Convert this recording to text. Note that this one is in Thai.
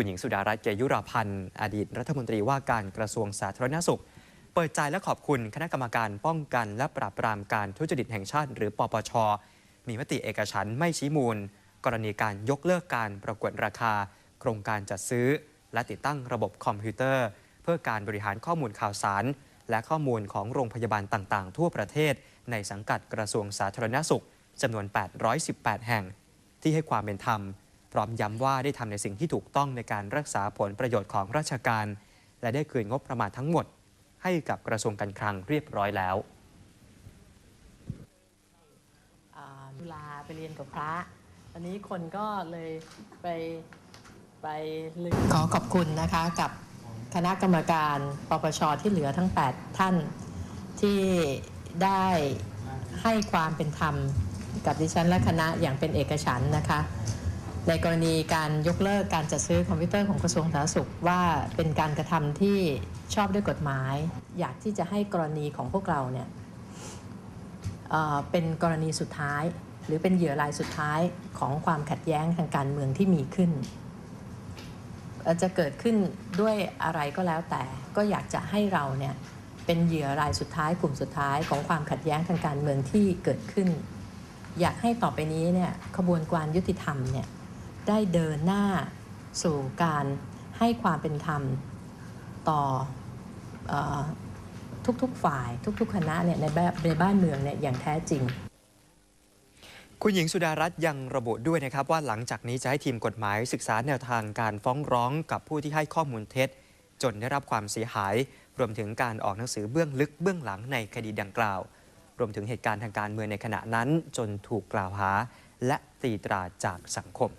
คุณหญิงสุดารัตน์เกยุราพันธ์ อดีตรัฐมนตรีว่าการกระทรวงสาธารณสุข เปิดใจและขอบคุณคณะกรรมการป้องกันและปราบปรามการทุจริตแห่งชาติ หรือปปช มีมติเอกฉันไม่ชี้มูล กรณีการยกเลิกการประกวดราคา โครงการจัดซื้อ และติดตั้งระบบคอมพิวเตอร์ เพื่อการบริหารข้อมูลข่าวสาร และข้อมูลของโรงพยาบาลต่างๆ ทั่วประเทศ ในสังกัดกระทรวงสาธารณสุขจำนวน 818 แห่ง ที่ให้ความเป็นธรรม พร้อมย้ำว่าได้ทำในสิ่งที่ถูกต้องในการรักษาผลประโยชน์ของราชการ และได้คืนงบประมาณทั้งหมด ให้กับกระทรวงการคลังเรียบร้อยแล้วอ่าจุฬาไปเรียนกับพระ อันนี้คนก็เลยไปไปขอขอบคุณนะคะกับคณะกรรมการปปชที่เหลือทั้ง 8 ท่านที่ได้ให้ความเป็นธรรมกับดิฉันและคณะอย่างเป็นเอกฉันท์นะคะ ในกรณีการยกเลิกการจัดซื้อคอมพิวเตอร์ของกระทรวงสาธารณสุขว่าเป็นการกระทำที่ชอบด้วยกฎหมาย อยากที่จะให้กรณีของพวกเราเนี่ยเเป็นกรณีสุดท้าย หรือเป็นเหยื่อรายสุดท้ายของความขัดแย้งทางการเมืองที่มีขึ้นอ่อจะเกิดขึ้นด้วยอะไรก็แล้วแต่ก็อยากจะให้เราเนี่ยเป็นเหยื่อรายสุดท้ายกลุ่มสุดท้ายของความขัดแย้งทางการเมืองที่เกิดขึ้น อยากให้ต่อไปนี้เนี่ยขบวนการยุติธรรมเนี่ย ได้เดินหน้าสู่การให้ความเป็นธรรมต่ออทุกๆฝ่ายทุกๆคณะเนี่ยในบ้านในบ้านเมืองเนี่ยอย่างแท้จริงคุณหญิงสุดารัตน์ยังระบุด้วยนะครับว่าหลังจากนี้จะให้ทีมกฎหมายศึกษาแนวทางการฟ้องร้องกับผู้ที่ให้ข้อมูลเท็จ จนได้รับความเสียหาย รวมถึงการออกหนังสือเบื้องลึกเบื้องหลังในคดีดังกล่าว รวมถึงเหตุการณ์ทางการเมืองในขณะนั้น จนถูกกล่าวหา และตีตราจากสังคม